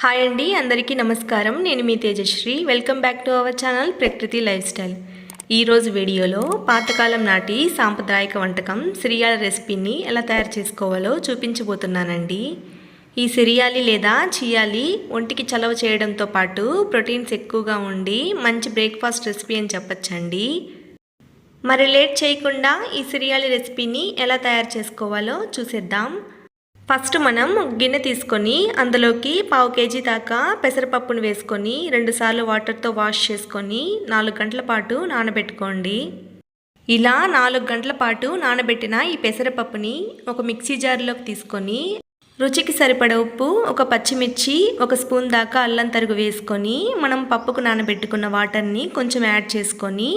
Hi అండి అందరికీ నమస్కారం. నేను మీ Tejashree. Welcome back to our channel Prakruthi lifestyle ఈరోజు వీడియోలో పాతకాలం నాటి సాంప్రదాయక వంటకం సిరియాల రెసిపీని ఎలా తయారు చేసుకోవాలో చూపించబోతున్నానండి. ఈ సిరియాలి లేదా చియాలి ఒంటికి చలవ చేయడంతో పాటు ప్రోటీన్స్ ఎక్కువగా ఉండి మంచి బ్రేక్ఫాస్ట్ రెసిపీ అని చెప్పచ్చండి. మరి లేట్ చేయకుండా ఈ సిరియాలి రెసిపీని ఎలా తయారు చేసుకోవాలో చూసేద్దాం. ఫస్ట్ మనం గిన్నె తీసుకొని అందులోకి పావు కేజీ దాకా పెసరపప్పును వేసుకొని రెండుసార్లు వాటర్తో వాష్ చేసుకొని నాలుగు గంటల పాటు నానబెట్టుకోండి. ఇలా నాలుగు గంటల పాటు నానబెట్టిన ఈ పెసరపప్పుని ఒక మిక్సీ జార్లోకి తీసుకొని రుచికి సరిపడ ఉప్పు ఒక పచ్చిమిర్చి ఒక స్పూన్ దాకా అల్లం తరుగు వేసుకొని మనం పప్పుకు నానబెట్టుకున్న వాటర్ని కొంచెం యాడ్ చేసుకొని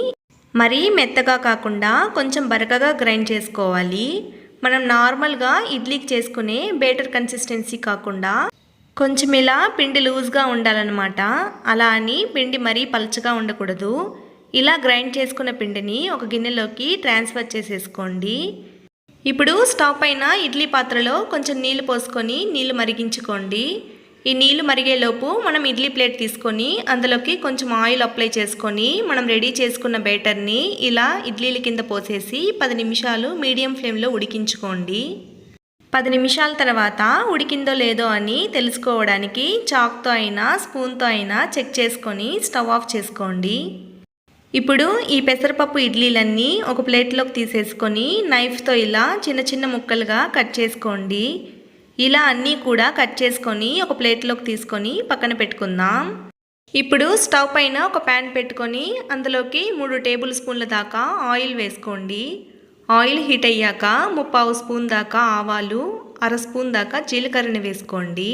మరీ మెత్తగా కాకుండా కొంచెం బరకగా గ్రైండ్ చేసుకోవాలి. మనం నార్మల్గా ఇడ్లీకి చేసుకునే బేటర్ కన్సిస్టెన్సీ కాకుండా కొంచెం ఇలా పిండి లూజ్గా ఉండాలన్నమాట. అలా అని పిండి మరీ పలచగా ఉండకూడదు. ఇలా గ్రైండ్ చేసుకున్న పిండిని ఒక గిన్నెలోకి ట్రాన్స్ఫర్ చేసేసుకోండి. ఇప్పుడు స్టవ్ పైన ఇడ్లీ పాత్రలో కొంచెం నీళ్ళు పోసుకొని నీళ్ళు మరిగించుకోండి. ఈ నీళ్ళు మరిగేలోపు మనం ఇడ్లీ ప్లేట్ తీసుకొని అందులోకి కొంచెం ఆయిల్ అప్లై చేసుకొని మనం రెడీ చేసుకున్న బ్యాటర్ని ఇలా ఇడ్లీల కింద పోసేసి పది నిమిషాలు మీడియం ఫ్లేమ్లో ఉడికించుకోండి. పది నిమిషాల తర్వాత ఉడికిందో లేదో అని తెలుసుకోవడానికి చాక్తో అయినా స్పూన్తో అయినా చెక్ చేసుకొని స్టవ్ ఆఫ్ చేసుకోండి. ఇప్పుడు ఈ పెసరపప్పు ఇడ్లీలన్నీ ఒక ప్లేట్లోకి తీసేసుకొని నైఫ్తో ఇలా చిన్న చిన్న ముక్కలుగా కట్ చేసుకోండి. ఇలా అన్నీ కూడా కట్ చేసుకొని ఒక ప్లేట్లోకి తీసుకొని పక్కన పెట్టుకుందాం. ఇప్పుడు స్టవ్ పైన ఒక ప్యాన్ పెట్టుకొని అందులోకి మూడు టేబుల్ స్పూన్ల దాకా ఆయిల్ వేసుకోండి. ఆయిల్ హీట్ అయ్యాక ముప్పావు స్పూన్ దాకా ఆవాలు అర స్పూన్ దాకా జీలకర్రని వేసుకోండి.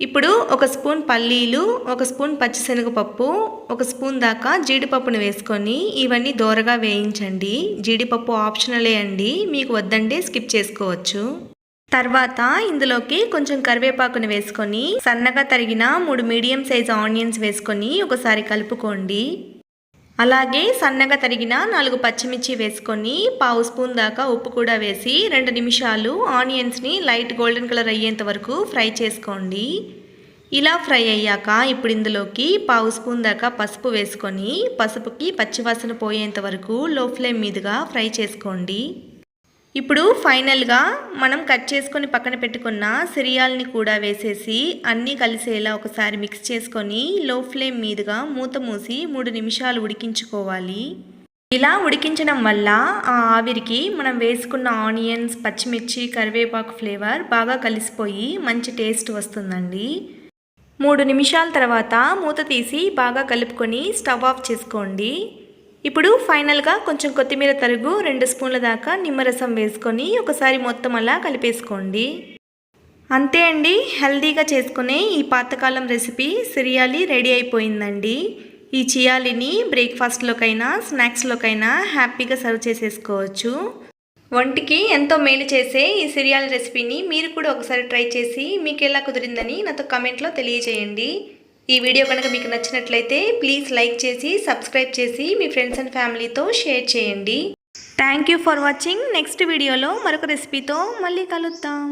ఇప్పుడు ఒక స్పూన్ పల్లీలు ఒక స్పూన్ పచ్చిశనగపప్పు ఒక స్పూన్ దాకా జీడిపప్పును వేసుకొని ఇవన్నీ దోరగా వేయించండి. జీడిపప్పు ఆప్షనలే అండి మీకు వద్దంటే స్కిప్ చేసుకోవచ్చు. తర్వాత ఇందులోకి కొంచెం కరివేపాకుని వేసుకొని సన్నగా తరిగిన మూడు మీడియం సైజ్ ఆనియన్స్ వేసుకొని ఒకసారి కలుపుకోండి. అలాగే సన్నగా తరిగిన నాలుగు పచ్చిమిర్చి వేసుకొని పావు స్పూన్ దాకా ఉప్పు కూడా వేసి రెండు నిమిషాలు ఆనియన్స్ని లైట్ గోల్డెన్ కలర్ అయ్యేంత వరకు ఫ్రై చేసుకోండి. ఇలా ఫ్రై అయ్యాక ఇప్పుడు ఇందులోకి పావు స్పూన్ దాకా పసుపు వేసుకొని పసుపుకి పచ్చివాసన పోయేంత వరకు లో ఫ్లేమ్ మీదుగా ఫ్రై చేసుకోండి. ఇప్పుడు ఫైనల్గా మనం కట్ చేసుకొని పక్కన పెట్టుకున్న సిరియాల్ని కూడా వేసేసి అన్నీ కలిసేలా ఒకసారి మిక్స్ చేసుకొని లో ఫ్లేమ్ మీదుగా మూత మూసి మూడు నిమిషాలు ఉడికించుకోవాలి. ఇలా ఉడికించడం వల్ల ఆ ఆవిరికి మనం వేసుకున్న ఆనియన్స్ పచ్చిమిర్చి కరివేపాకు ఫ్లేవర్ బాగా కలిసిపోయి మంచి టేస్ట్ వస్తుందండి. మూడు నిమిషాల తర్వాత మూత తీసి బాగా కలుపుకొని స్టవ్ ఆఫ్ చేసుకోండి. ఇప్పుడు ఫైనల్గా కొంచెం కొత్తిమీర తరుగు రెండు స్పూన్ల దాకా నిమ్మరసం వేసుకొని ఒకసారి మొత్తం అలా కలిపేసుకోండి. అంతే అండి హెల్దీగా చేసుకునే ఈ పాతకాలం రెసిపీ సిరియాలి రెడీ అయిపోయిందండి. ఈ చియాలిని బ్రేక్ఫాస్ట్లోకైనా స్నాక్స్లోకైనా హ్యాపీగా సర్వ్ చేసేసుకోవచ్చు. వంటికి ఎంతో మేలు చేసే ఈ సిరియాల రెసిపీని మీరు కూడా ఒకసారి ట్రై చేసి మీకు ఎలా కుదిరిందని నాతో కమెంట్లో తెలియజేయండి. ఈ వీడియో కనుక మీకు నచ్చినట్లయితే ప్లీజ్ లైక్ చేసి సబ్స్క్రైబ్ చేసి మీ ఫ్రెండ్స్ అండ్ ఫ్యామిలీతో షేర్ చేయండి. Thank you for watching next వీడియోలో మరొక రెసిపీతో మళ్ళీ కలుద్దాం.